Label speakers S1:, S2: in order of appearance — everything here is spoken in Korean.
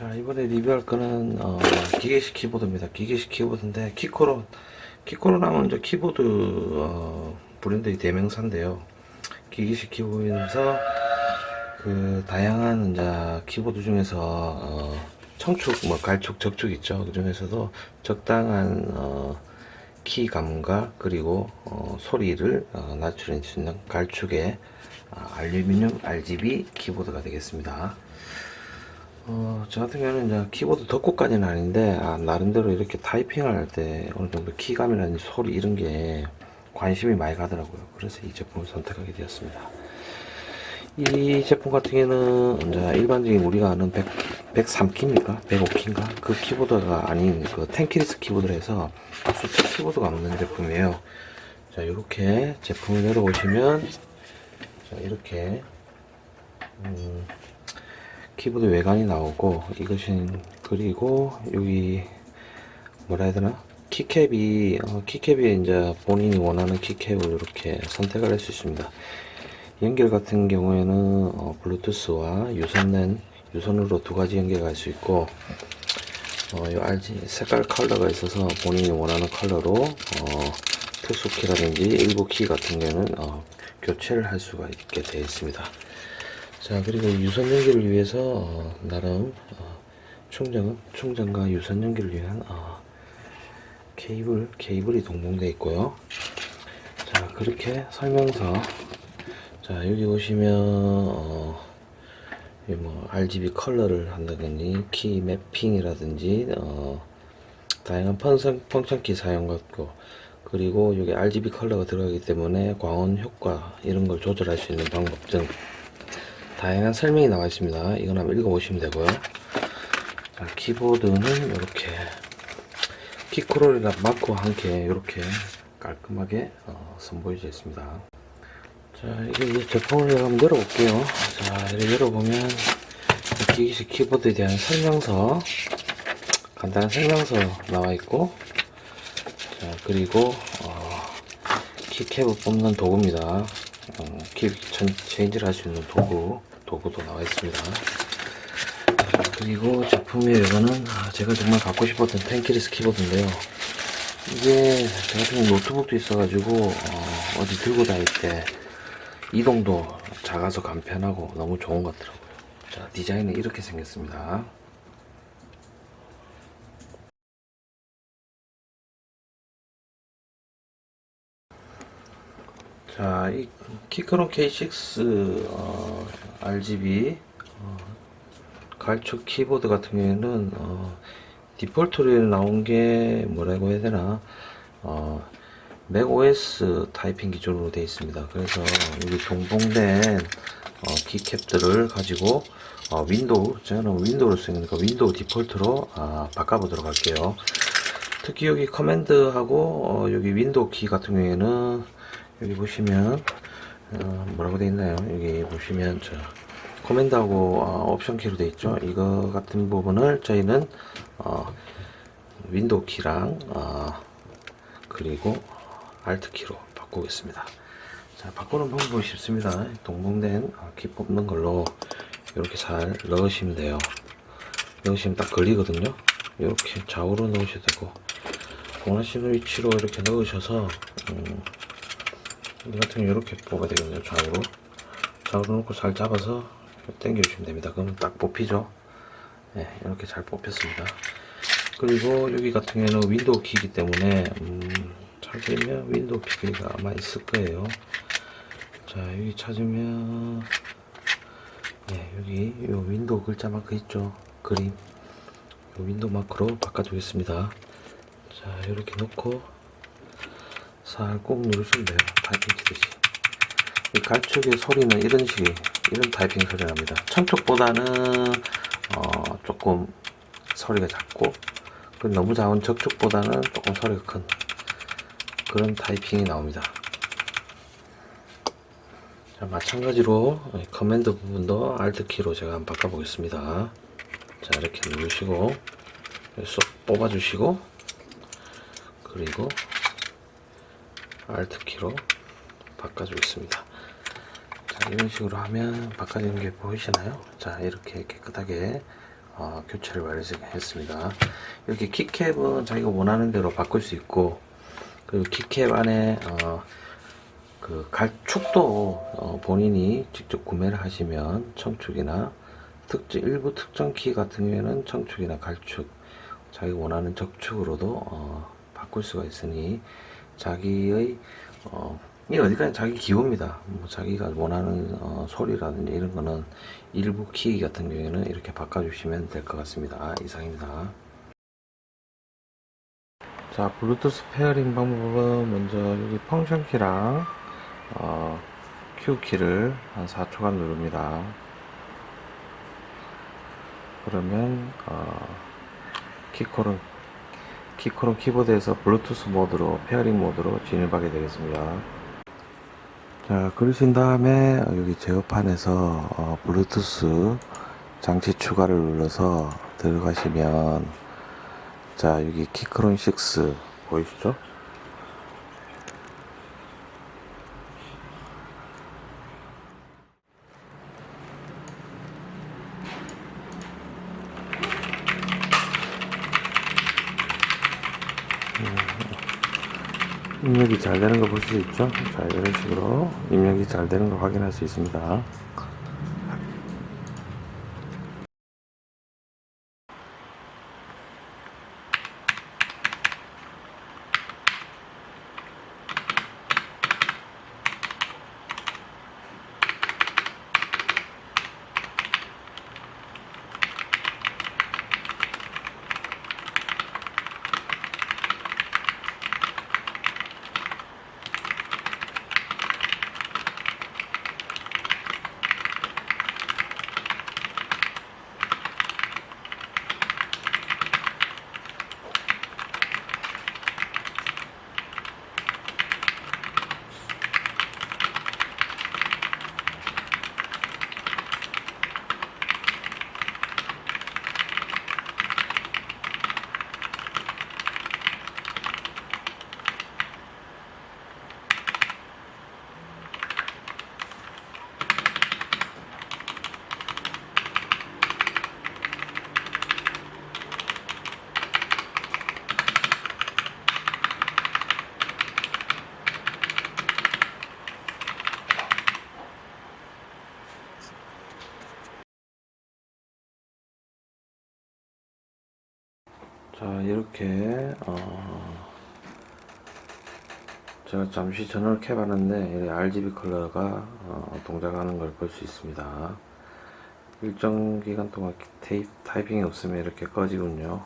S1: 자 이번에 리뷰할 거는 어, 기계식 키보드입니다. 기계식 키보드인데 키코로 키코로 하면 이제 키보드 어, 브랜드의 대명사인데요. 기계식 키보드에서 그 다양한 이제 키보드 중에서 어, 청축, 뭐 갈축, 적축 있죠. 그 중에서도 적당한 어, 키 감각 그리고 어, 소리를 어, 낮출 수 있는 갈축의 아, 알루미늄 RGB 키보드가 되겠습니다. 어, 저 같은 경우는 이제 키보드 덕후까지는 아닌데, 아, 나름대로 이렇게 타이핑을 할 때 어느 정도 키감이라든지 소리 이런 게 관심이 많이 가더라고요. 그래서 이 제품을 선택하게 되었습니다. 이 제품 같은 경우는 이제 일반적인 우리가 아는 100, 103키입니까? 105키인가? 그 키보드가 아닌 그 텐키리스 키보드를 해서 숫자 키보드가 없는 제품이에요. 자, 이렇게 제품을 열어보시면, 자, 이렇게, 음, 키보드 외관이 나오고 이것이 그리고 여기 뭐라 해야 되나 키캡이 어, 키캡이 이제 본인이 원하는 키캡을 이렇게 선택을 할 수 있습니다 연결 같은 경우에는 어, 블루투스와 유선랜 유선으로 두 가지 연결할 수 있고 어, 요 RG 색깔 컬러가 있어서 본인이 원하는 컬러로 어, 특수 키라든지 일부 키 같은 경우는 어, 교체를 할 수가 있게 되어 있습니다. 자 그리고 유선 연결을 위해서 어, 나름 어, 충전 충전과 유선 연결을 위한 어, 케이블 케이블이 동봉되어 있고요. 자 그렇게 설명서 자 여기 보시면 어, 이뭐 RGB 컬러를 한다든지 키 매핑이라든지 어, 다양한 펑션, 펑션키 사용 같고 그리고 여기 RGB 컬러가 들어가기 때문에 광원 효과 이런 걸 조절할 수 있는 방법 등 다양한 설명이 나와 있습니다. 이건 한번 읽어보시면 되고요. 자, 키보드는 이렇게 키크롤이랑 마크와 함께 이렇게 깔끔하게 어, 선보여져 있습니다. 자, 이게 이제 제품을 한번 열어볼게요. 자, 이렇게 열어보면 이 기기식 키보드에 대한 설명서, 간단한 설명서 나와 있고, 자, 그리고 어, 키캡을 뽑는 도구입니다. 어, 키 천, 체인지를 할 수 있는 도구, 도구도 나와 있습니다. 자, 그리고 제품의 이거는 아, 제가 정말 갖고 싶었던 텐키리스 키보드인데요. 이게 저 같은 경우 노트북도 있어가지고 어, 어디 들고 다닐 때 이동도 작아서 간편하고 너무 좋은 것 같더라고요. 자, 디자인은 이렇게 생겼습니다. 자, 이 키크론 K6 어, RGB 어, 갈축 키보드 같은 경우에는 어, 디폴트로 나온 게 뭐라고 해야 되나 어, 맥OS 타이핑 기준으로 되어 있습니다. 그래서 여기 동봉된 어, 키캡들을 가지고 어, 윈도우 저는 윈도우를 쓰니까 윈도우 디폴트로 아, 바꿔보도록 할게요. 특히 여기 커맨드하고 어, 여기 윈도우 키 같은 경우에는 여기 보시면 어, 뭐라고 되어 있나요? 여기 보시면 저 커맨드하고 어, 옵션 키로 되어 있죠. 이거 같은 부분을 저희는 어, 윈도우 키랑 어, 그리고 알트 키로 바꾸겠습니다. 자, 바꾸는 방법이 쉽습니다. 동봉된 어, 키 뽑는 걸로 이렇게 잘 넣으시면 돼요. 넣으시면 딱 걸리거든요. 이렇게 좌우로 넣으셔도 되고 원하시는 위치로 이렇게 넣으셔서 음, 이 같은 경우 이렇게 뽑아야 되거든요. 좌우로 좌우로 놓고 잘 잡아서 당겨주시면 됩니다. 그러면 딱 뽑히죠. 네, 이렇게 잘 뽑혔습니다. 그리고 여기 같은 경우에는 윈도우 키이기 때문에 음, 찾으면 윈도우 키가 아마 있을 거예요. 자 여기 찾으면 네, 여기 요 윈도우 글자 마크 있죠 그림 요 윈도우 마크로 바꿔주겠습니다 자 이렇게 놓고 살꾹 누르시면 돼요. 타이핑 치듯이. 이 갈축의 소리는 이런 식 이런 타이핑 소리 납니다. 청축보다는 어, 조금 소리가 작고 그 너무 작은 적축보다는 조금 소리가 큰 그런 타이핑이 나옵니다. 자, 마찬가지로 이 커맨드 부분도 Alt 키로 제가 한번 바꿔보겠습니다. 자, 이렇게 누르시고 쏙 뽑아주시고 그리고 Alt 키로 바꿔주겠습니다. 자, 이런 식으로 하면 바꿔지는 게 보이시나요? 자, 이렇게 깨끗하게 어, 교체를 완료했습니다. 이렇게 키캡은 자기가 원하는 대로 바꿀 수 있고 그리고 키캡 안에 어, 그 갈축도 어, 본인이 직접 구매를 하시면 청축이나 특정 일부 특정 키 같은 경우에는 청축이나 갈축 자기 원하는 적축으로도 어, 바꿀 수가 있으니 자기의 어, 이 어디까지 자기 기호입니다. 뭐 자기가 원하는 어, 소리라든지 이런 거는 일부 키 같은 경우에는 이렇게 바꿔주시면 될 것 같습니다. 아, 이상입니다. 자, 블루투스 페어링 방법은 먼저 여기 펑션 키랑 어, Q 키를 한 4초간 누릅니다. 그러면 어, 키코론 키코론 키보드에서 블루투스 모드로 페어링 모드로 진입하게 되겠습니다. 자, 그러신 다음에 여기 제어판에서 어, 블루투스 장치 추가를 눌러서 들어가시면 자, 여기 키크론 6 보이시죠? 입력이 잘 되는 거 볼 수 있죠? 자, 이런 식으로 입력이 잘 되는 걸 확인할 수 있습니다. 자, 이렇게, 어, 제가 잠시 전원을 켜봤는데, 이 RGB 컬러가 어, 동작하는 걸 볼 수 있습니다. 일정 기간 동안 테이프, 타이핑이 없으면 이렇게 꺼지군요.